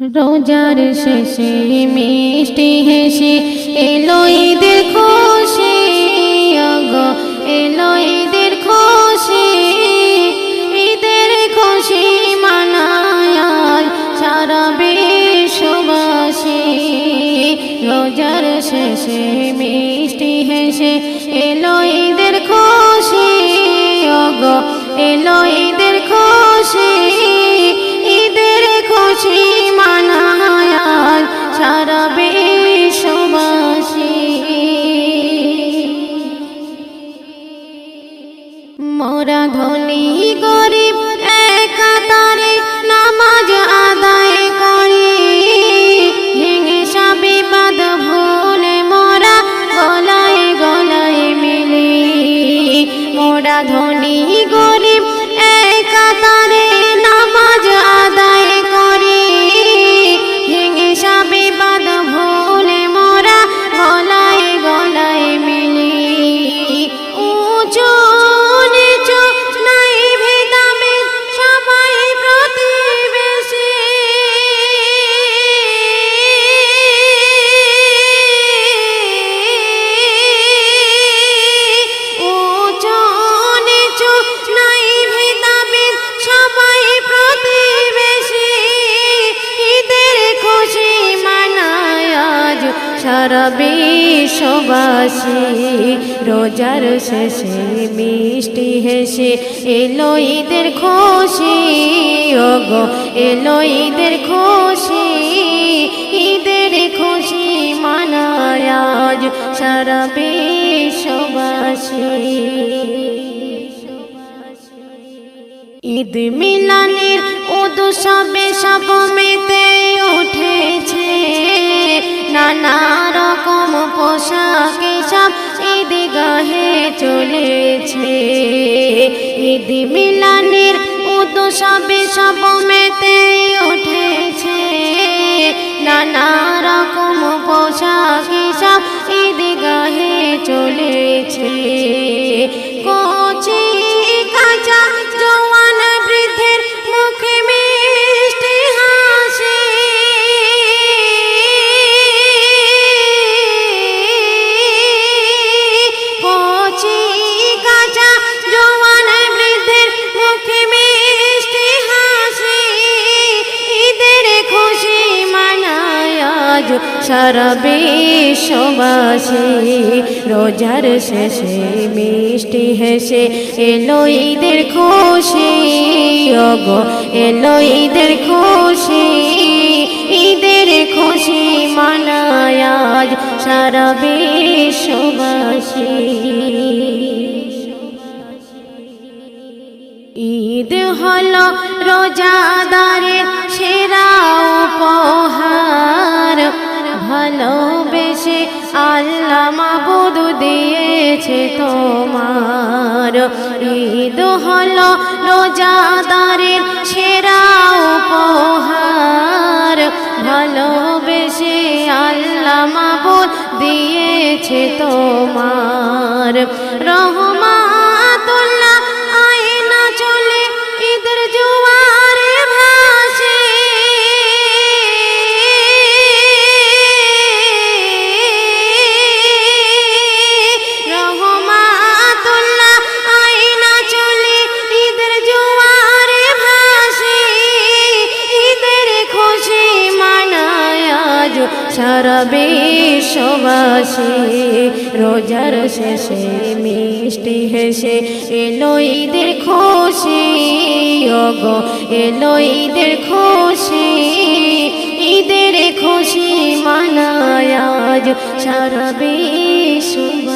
রোজার শেষে মিষ্টি হেসে, এলো ঈদের খুশি এলো ঈদের খুশি ঈদের খুশি মানায় সারা বিশ্ববাসী। রোজার শেষে মিষ্টি হেসে, এলো সারা বিশ্ববাসী রোজার শেষে মিষ্টি হেসে, এলো ঈদের খুশি, ওগো, এলো ঈদের খুশি ঈদের খুশি মানায় সারা বিশ্ববাসী ঈদ মিলানের উৎসবে সব মেতে উঠেছে ঈদ মিলানের সবে সব মেতে উঠেছে। নানা রকম পোশাক সব ঈদ গাহে চলেছে। খুশি মানায় আজ সারা বিশ্ববাসী। রোজার শেষে মিষ্টি হেসে এলো ঈদের খুশি, ওগো, এলো ঈদের খুশি। ঈদের খুশি মানায় আজ সারা বিশ্ববাসী। ঈদ হলো রোজাদারের সেরা উপহার। ভালোবেসে আল্লাহ মাবুদ দিয়েছে তোমার। ঈদ হলো রোজাদারের সেরা উপহার। ভালোবেসে আল্লাহ মাবুদ দিয়েছে তোমার। রহমাতুল্লাহ সারা বিশ্ববাসী, রোজার শেষে মিষ্টি হেসে এলো ঈদের খুশি অগ এলো ঈদের খুশি ঈদের খুশি মানায় আজ সারা বিশ্ববাসী।